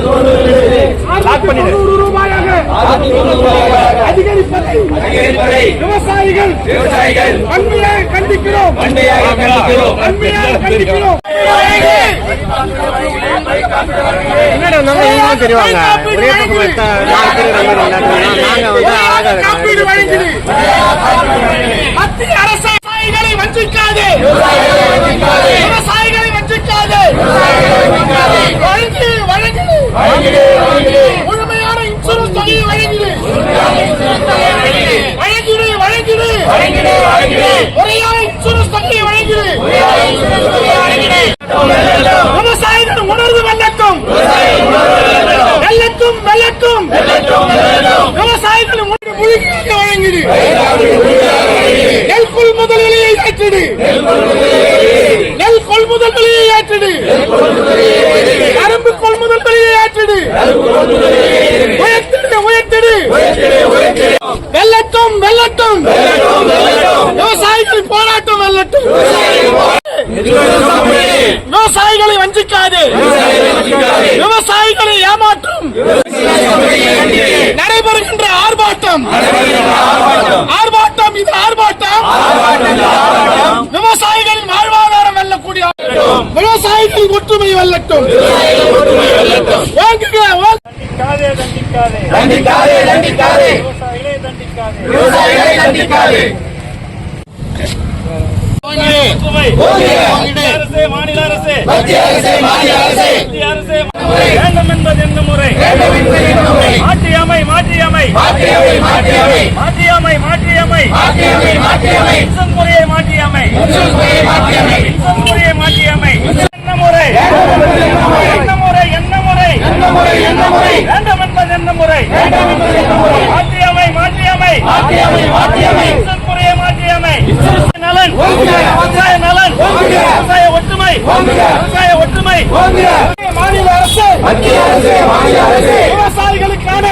ஆயிரத்தி தொண்ணூறு ரூபாயாக அதிகரிப்பதை விவசாயிகள் வன்மையாக கண்டிக்கிறோம். வன்மையாக கண்டிக்கிறோம். என்னடா நம்ம இவங்களும் தெரிவாங்க? ஒரே பக்கம் எடுத்தா நாலு பேர் நம்ம நாங்க வந்து அழகா வழங்குது மத்திய அரசு விவசாயிகளை வஞ்சிக்காதே விவசாயிகளை வஞ்சிக்காதே வழங்கு வழங்கு முழுமையான இன்சூரன்ஸ் தொகையை வழங்கிடு. வழங்கிடு வழங்கிடு. முறையான இன்சூரன்ஸ் தொகையை வழங்கிடு. விவசாயிகள் உணர்வு வெள்ளட்டும் வெள்ளட்டும் வெள்ளட்டும் விவசாயிகள் முழுமையாக வழங்கிடு. நெல் கொள்முதல் விலையை ஏற்றிடு நெல் கொள்முதல் விலையை ஏற்றிடு கரும்பு கொள்முதல் விலையை வெல்லட்டும் வெல்லட்டும். விவசாயிகள் போராட்டம் வெல்லட்டும். விவசாயிகளை வஞ்சிக்காது. விவசாயிகளை ஏமாற்றும். நடைபெறுகின்ற ஆர்ப்பாட்டம். ஆர்ப்பாட்டம் இது ஆர்ப்பாட்டம். விவசாயிகளின் வாழ்வாதாரம் வெல்லக்கூடிய விவசாயிகளின் ஒற்றுமை வெல்லட்டும். தண்டிக்காதே தண்டிக்காதே. விவசாயிகளை தண்டிக்காதே. மாநில அரசே. மத்திய அரசே மாநில அரசே. வேண்டும் என்பது என்ன முறை? வேண்டும் என்பது என்ன முறை? மாற்றியமை மாற்றியமை மாற்றியமை மாற்றியமை முறையை மாற்றியமை இன்சூரன்ஸ் முறையை மாற்றியவை இன்சூரன்ஸ் முறையை மாற்றியமை என்ன முறை என்ன முறை என்ன முறை என்ன முறை என்ன முறை வேண்டும் என்பது என்ன முறை வேண்டும் என்பது என்ன முறை மாற்றியமை மாற்றியமை மாற்றியமை மாற்றியமை இன்சூரன்ஸ் முறையை மாற்றியமை நலன் ஓங்குக. விவசாய நலன் ஓங்குக. விவசாய ஒற்றுமை. விவசாய ஒற்றுமை. மாநில அரசு. மத்திய அரசே மாநில அரசே. விவசாயிகளுக்கான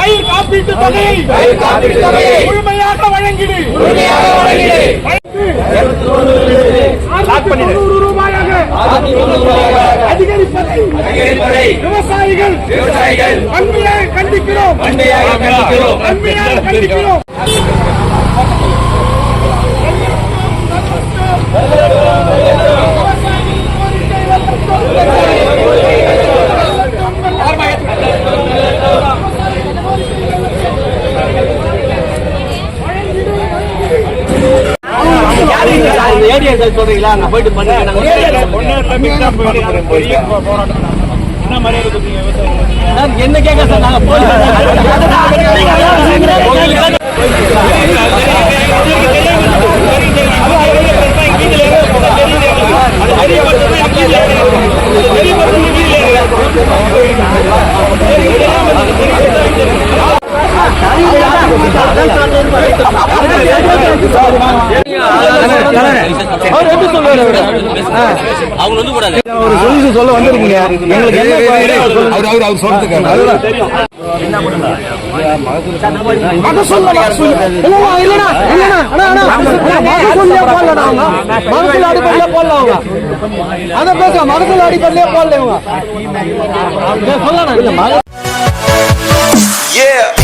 பயிர் காப்பீட்டு தொகையை பயிர் காப்பீட்டு தொகையை முழுமையாக வழங்கிடு. முழுமையாக வழங்கிடு. விவசாயிகள் கண்டிக்கிறோம். கண்டிக்கிறோம். கண்டிக்கிறோம் ஏரியா சொல்றீங்களா? நான் போயிட்டு பண்ணுங்க என்ன கேட்க சார் நாங்க அவர் ஒரு சொல்யூஷன் சொல்ல வந்திருக்கீங்க எங்களுக்கு அவர் அவர் அவர் அவர் அண்ணா அண்ணா அவங்க மகசூல் அடிப்படையிலே போடல அவங்க அதை பேச மகசூல் அடிப்படையிலே போடல இவங்க சொல்லணும் இல்ல மக Yeah.